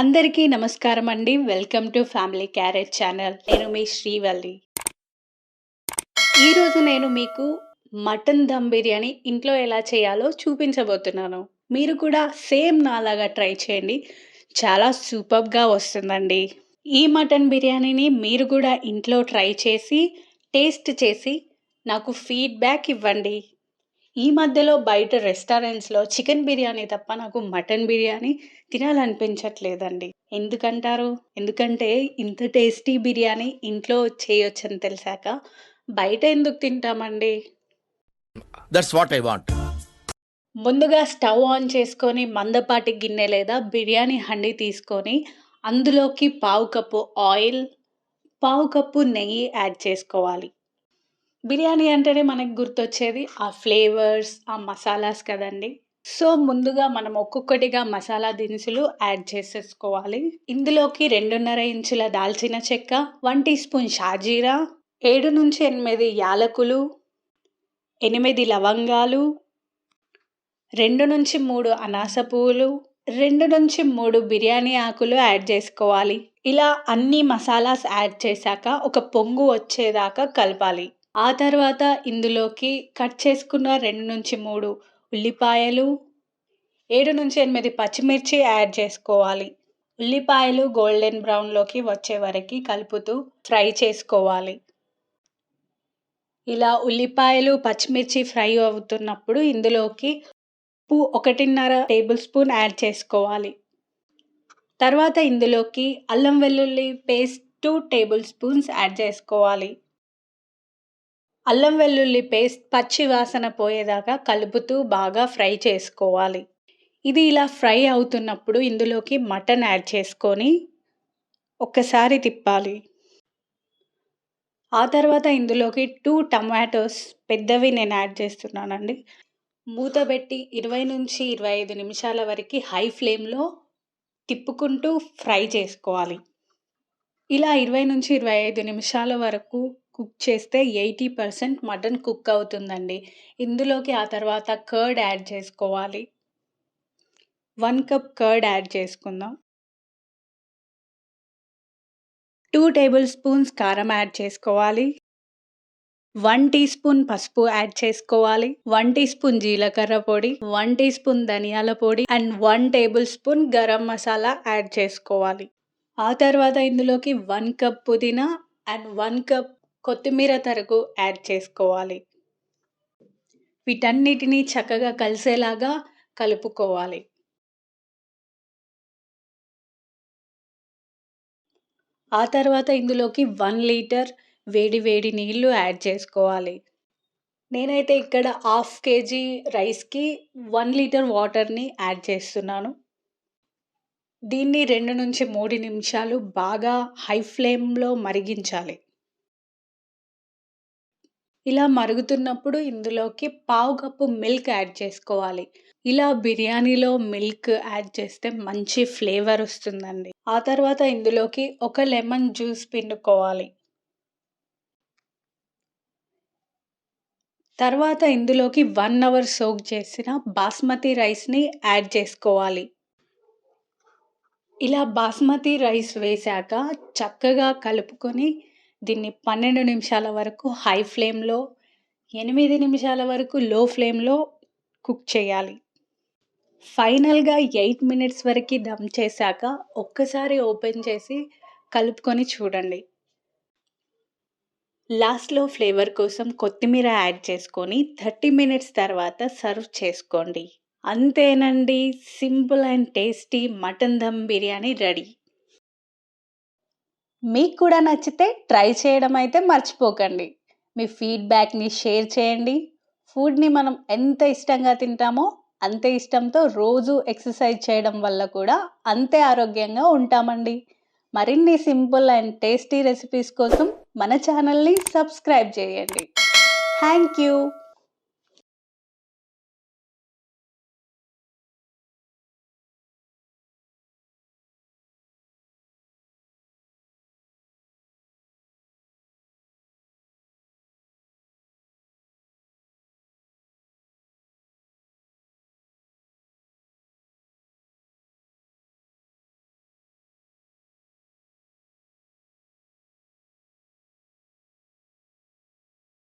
అందరికీ నమస్కారం అండి. Welcome to family carrot channel. నేను మీ శ్రీవల్లి. ఈరోజు నేను మీకు మటన్ దమ్ బిర్యానీ ఇంట్లో ఎలా చేయాలో చూపించబోతున్నాను. మీరు కూడా సేమ్ నాలాగా ట్రై చేయండి. చాలా సూపర్గా వస్తుందండి. ఈ మటన్ బిర్యానీని మీరు కూడా ఇంట్లో ట్రై చేసి టేస్ట్ చేసి నాకు ఫీడ్బ్యాక్ ఇవ్వండి. ఈ మధ్యలో బయట రెస్టారెంట్స్లో చికెన్ బిర్యానీ తప్ప నాకు మటన్ బిర్యానీ తినాలనిపించట్లేదండి. ఎందుకంటారు? ఎందుకంటే ఇంత టేస్టీ బిర్యానీ ఇంట్లో చేయొచ్చని తెలిసాక బయట ఎందుకు తింటామండి? I want. ముందుగా స్టవ్ ఆన్ చేసుకొని మందపాటి గిన్నె లేదా బిర్యానీ హండి తీసుకొని అందులోకి పావు కప్పు ఆయిల్ పావు కప్పు నెయ్యి యాడ్ చేసుకోవాలి. బిర్యానీ అంటేనే మనకు గుర్తొచ్చేది ఆ ఫ్లేవర్స్ ఆ మసాలాస్ కదండి. సో ముందుగా మనం ఒక్కొక్కటిగా మసాలా దినుసులు యాడ్ చేసేసుకోవాలి. ఇందులోకి రెండున్నర ఇంచుల దాల్చిన చెక్క వన్ టీ స్పూన్ షాజీరా ఏడు నుంచి ఎనిమిది యాలకులు ఎనిమిది లవంగాలు రెండు నుంచి మూడు అనాస పువ్వులు రెండు నుంచి మూడు బిర్యానీ ఆకులు యాడ్ చేసుకోవాలి. ఇలా అన్ని మసాలాస్ యాడ్ చేశాక ఒక పొంగు వచ్చేదాకా కలపాలి. ఆ తర్వాత ఇందులోకి కట్ చేసుకున్న రెండు నుంచి మూడు ఉల్లిపాయలు ఏడు నుంచి ఎనిమిది పచ్చిమిర్చి యాడ్ చేసుకోవాలి. ఉల్లిపాయలు గోల్డెన్ బ్రౌన్లోకి వచ్చే వరకు కలుపుతూ ఫ్రై చేసుకోవాలి. ఇలా ఉల్లిపాయలు పచ్చిమిర్చి ఫ్రై అవుతున్నప్పుడు ఇందులోకి ఉప్పు ఒకటిన్నర టేబుల్ స్పూన్ యాడ్ చేసుకోవాలి. తర్వాత ఇందులోకి అల్లం వెల్లుల్లి paste two table spoons add చేసుకోవాలి. అల్లం వెల్లుల్లి పేస్ట్ పచ్చి వాసన పోయేదాకా కలుపుతూ బాగా ఫ్రై చేసుకోవాలి. ఇది ఇలా ఫ్రై అవుతున్నప్పుడు ఇందులోకి మటన్ యాడ్ చేసుకొని ఒక్కసారి తిప్పాలి. ఆ తర్వాత ఇందులోకి టూ టమాటోస్ పెద్దవి నేను యాడ్ చేస్తున్నానండి. మూత పెట్టి ఇరవై నుంచి ఇరవై ఐదు నిమిషాల వరకు హై ఫ్లేమ్లో తిప్పుకుంటూ ఫ్రై చేసుకోవాలి. ఇలా ఇరవై నుంచి ఇరవై ఐదు నిమిషాల వరకు కుక్ చేస్తే ఎయిటీ పర్సెంట్ మటన్ కుక్ అవుతుందండి. ఇందులోకి ఆ తర్వాత కర్డ్ యాడ్ చేసుకోవాలి. వన్ కప్ కర్డ్ యాడ్ చేసుకుందాం. టూ టేబుల్ స్పూన్స్ కారం యాడ్ చేసుకోవాలి. వన్ టీ స్పూన్ పసుపు యాడ్ చేసుకోవాలి. వన్ టీ స్పూన్ జీలకర్ర పొడి వన్ టీ స్పూన్ ధనియాల పొడి and one tablespoon garam masala add చేసుకోవాలి. ఆ తర్వాత ఇందులోకి వన్ కప్ పుదీనా అండ్ వన్ కప్ కొత్తిమీర తరుగు యాడ్ చేసుకోవాలి. వీటన్నిటిని చక్కగా కలిసేలాగా కలుపుకోవాలి. ఆ తర్వాత ఇందులోకి వన్ లీటర్ వేడి వేడి నీళ్ళు యాడ్ చేసుకోవాలి. నేనైతే ఇక్కడ హాఫ్ కేజీ రైస్కి వన్ లీటర్ వాటర్ని యాడ్ చేస్తున్నాను. దీన్ని రెండు నుంచి మూడు నిమిషాలు బాగా హై ఫ్లేమ్లో మరిగించాలి. ఇలా మరుగుతున్నప్పుడు ఇందులోకి పావు కప్పు మిల్క్ యాడ్ చేసుకోవాలి. ఇలా బిర్యానీలో మిల్క్ యాడ్ చేస్తే మంచి ఫ్లేవర్ వస్తుందండి. ఆ తర్వాత ఇందులోకి ఒక లెమన్ జ్యూస్ పిండుకోవాలి. తర్వాత ఇందులోకి వన్ అవర్ సోక్ చేసిన బాస్మతి రైస్ని యాడ్ చేసుకోవాలి. ఇలా బాస్మతి రైస్ వేశాక చక్కగా కలుపుకొని దీన్ని పన్నెండు నిమిషాల వరకు హై ఫ్లేమ్లో ఎనిమిది నిమిషాల వరకు లో ఫ్లేమ్లో కుక్ చేయాలి. ఫైనల్గా ఎయిట్ మినిట్స్ వరకు దమ్ చేశాక ఒక్కసారి ఓపెన్ చేసి కలుపుకొని చూడండి. లాస్ట్లో ఫ్లేవర్ కోసం కొత్తిమీర యాడ్ చేసుకొని థర్టీ మినిట్స్ తర్వాత సర్వ్ చేసుకోండి. అంతేనండి simple and tasty mutton dum biryani ready. మీకు కూడా నచ్చితే ట్రై చేయడం అయితే మర్చిపోకండి. మీ ఫీడ్బ్యాక్ని షేర్ చేయండి. ఫుడ్ని మనం ఎంత ఇష్టంగా తింటామో అంతే ఇష్టంతో రోజు ఎక్సర్సైజ్ చేయడం వల్ల కూడా అంతే ఆరోగ్యంగా ఉంటామండి. మరిన్ని సింపుల్ అండ్ టేస్టీ రెసిపీస్ కోసం మన ఛానల్ని సబ్స్క్రైబ్ చేయండి. Thank you